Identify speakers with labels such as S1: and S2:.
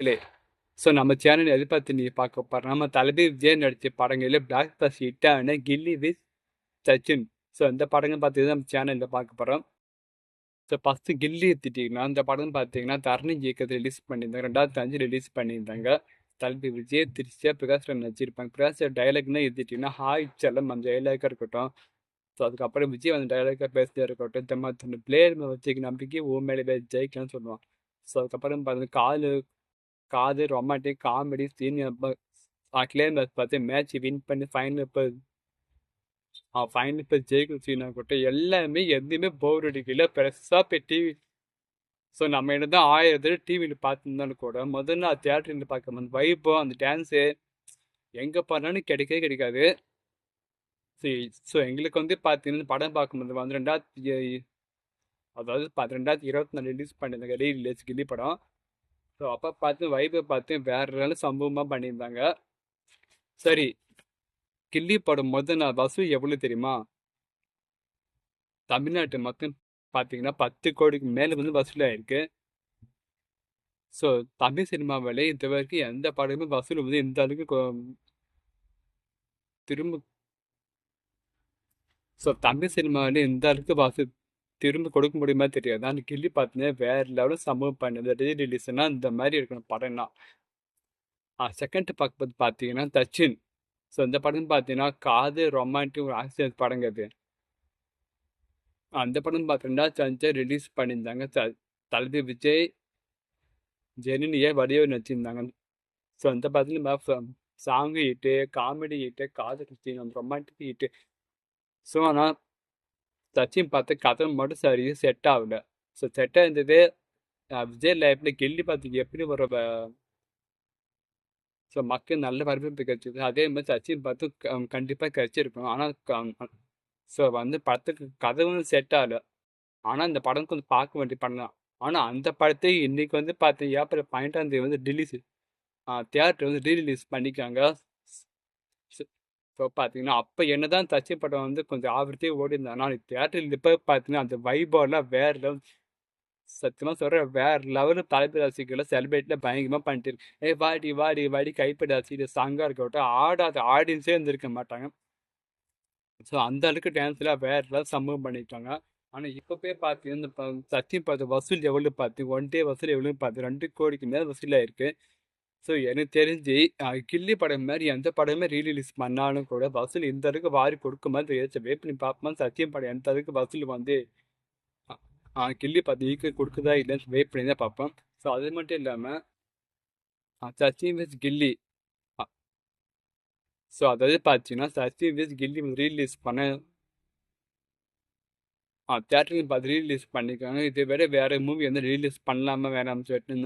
S1: இல்லை ஸோ நம்ம சேனல் எது பார்த்து நீ பார்க்க போகிறோம் நம்ம தளபதி விஜய் நடித்த படங்களில் பிளாக் பஸ் ஹிட்டான கில்லி வித் சச்சின். ஸோ இந்த படங்கள் பார்த்து நம்ம சேனலில் பார்க்க போகிறோம் ஸோ ஃபஸ்ட்டு கில்லி எடுத்துட்டிங்கன்னா அந்த படம் பார்த்தீங்கன்னா தரணி இயக்கத்தில் ரிலீஸ் பண்ணியிருந்தாங்க. ரெண்டாயிரத்தி அஞ்சு ரிலீஸ் பண்ணியிருந்தாங்க. தளபதி விஜய் திருச்சியா பிரகாஷ் நடிச்சிருப்பாங்க. பிரகாஷ் டைலாக்னா எடுத்துட்டிங்கன்னா ஹாய் செல்லம் அந்த டைலாக்காக இருக்கட்டும். ஸோ அதுக்கப்புறம் விஜய் அந்த டைலாக்காக பேசிட்டே இருக்கட்டும். இந்த மாதிரி பிளேயர் வச்சுக்க நம்பிக்கை ஓ மேலே ஜெயிக்கலாம்னு சொல்லுவான். ஸோ அதுக்கப்புறம் பார்த்தீங்கன்னா காலு காது ரொமான்டிக் காமெடி சீனியர் கிளைமேக்ஸ் பார்த்து மேட்ச் வின் பண்ணி ஃபைனல் இப்போ ஃபைனல் இப்போ ஜெயிக்கும் சீனா கூட்டம் எல்லாமே எதுவுமே போர் அடிக்கல. பெருசாக போய் டிவி ஸோ நம்ம என்ன தான் ஆயிரம் தடவை டிவியில் பார்த்துருந்தாலும் கூட முதல்ல தேட்டரில் பார்க்கும் அந்த வைப்போ அந்த டான்ஸு எங்கே போனாலும் கிடைக்கவே கிடைக்காது. ஸோ ஸோ எங்களுக்கு வந்து பார்த்தீங்கன்னா படம் பார்க்கும்போது வந்து ரெண்டாயிரத்தி அதாவது பார்த்து ரெண்டாயிரத்தி இருபத்தி நாலு ரிலீஸ் பண்ணியிருந்தாங்க ரீ ரிலீஸ் கில்லி படம். ஸோ அப்போ பார்த்து வைப்பை பார்த்து வேற நல்ல சம்பவமாக பண்ணியிருந்தாங்க. சரி கில்லி படம் முதல் நான் வசூல் எவ்வளோ தெரியுமா? தமிழ்நாட்டு மக்கள் பார்த்தீங்கன்னா பத்து கோடிக்கு மேலே வந்து வசூல் ஆயிருக்கு. ஸோ தமிழ் சினிமாவிலே இது வரைக்கும் எந்த படமுமே வசூல் வந்து இந்த அளவுக்கு திரும்ப ஸோ தமிழ் சினிமாவிலே இந்த அளவுக்கு வசூல் திரும்ப கொடுக்க முடியுமா தெரியாது. அந்த கில்லி பார்த்தீங்கன்னா வேற லெவலில் சம்பவம் பண்ணுது. ரீ ரிலீஸ்னா இந்த மாதிரி இருக்கணும் படம்னா செகண்ட் பார்க்கும்போது பார்த்தீங்கன்னா தச்சின் ஸோ இந்த படம் பார்த்தீங்கன்னா காது ரொமான்டிக் ஒரு ஆக்சிடென்ட் படங்க அது. அந்த படம் பார்த்தீங்கன்னா சஞ்சை ரிலீஸ் பண்ணியிருந்தாங்க. த தளபதி விஜய் ஜெனினியை வடிவ நடிச்சிருந்தாங்க. ஸோ அந்த பார்த்தீங்கன்னா சாங்கு ஹிட்டு காமெடி ஹிட்டு காதல் அந்த ரொமான்டிக் ஹிட்டு ஸோ ஆனால் சச்சின் பார்த்து கதை மட்டும் சரி செட் ஆகல. So set ஆயிருந்தது. விஜய் லைஃப்பில் கில்லி பார்த்து எப்படி ஒரு ஸோ மக்கள் நல்ல வரவேற்பு கிடைச்சிது. அதே மாதிரி சச்சின் பார்த்து கண்டிப்பாக கிடைச்சிருக்கணும் ஆனால் ஸோ வந்து படத்துக்கு கதவும் செட் ஆகல. ஆனால் இந்த படம் கொஞ்சம் பார்க்க வேண்டிய படம் தான். ஆனால் அந்த படத்தை இன்றைக்கி வந்து பார்த்து ஏப்ரல் பன்னெண்டாம் தேதி வந்து ரிலீஸ் தியேட்டர் வந்து ரீரிலீஸ் பண்ணிக்காங்க ஸோ பார்த்தீங்கன்னா அப்போ என்ன தான் படம் வந்து கொஞ்சம் ஆவர்த்தியே ஓடி இருந்தாங்க ஆனால் தியேட்டரில் இப்போ பார்த்தீங்கன்னா அந்த வைபோலாம் வேறு லெவல் சத்தியமாக சொல்கிறேன் வேறு லெவலில் தலைப்பு ரசிகளை செலிப்ரேட்டில் பயங்கரமாக பண்ணிட்டு ஏ வாடி வாடி வாடி கைப்படி ரசிக்கிற சாங்காக இருக்கட்டும் ஆடாத ஆடியன்ஸே இருந்திருக்க மாட்டாங்க. ஸோ அந்த அளவுக்கு டான்ஸில் வேற லெவல் சம்பவம் பண்ணிட்டாங்க. ஆனால் இப்போ போய் பார்த்தீங்கன்னா இந்த சத்தியம் பார்த்து வசூல் எவ்வளோ பார்த்து ஒன் டே வசூல் எவ்வளோ பார்த்து ரெண்டு கோடிக்கு மேலே வசூலாக இருக்குது ஸோ எனக்கு தெரிஞ்சு கில்லி படம் மாதிரி எந்த படமே ரீரிலீஸ் பண்ணாலும் கூட வசூல் இந்த அளவுக்கு வாரி கொடுக்குமா தெரியாச்சு வெயிட் பண்ணி பார்ப்போம்? சத்தியம் படம் எந்த அளவுக்கு வசூல் வந்து கில்லி பார்த்து ஈக்கு கொடுக்குதா இல்லைன்னு வெயிட் பண்ணி தான் பார்ப்போம். ஸோ அது மட்டும் இல்லாமல் சச்சின் வித் கில்லி ஸோ அதாவது பார்த்தீங்கன்னா சச்சின் வித் கில்லி ரீலீஸ் பண்ண தேட்டரில் பார்த்து ரீலீஸ் பண்ணிக்கோங்க இதை விட வேறு மூவி வந்து ரீலீஸ் பண்ணலாமா வேணாம்னு சொல்லிட்டு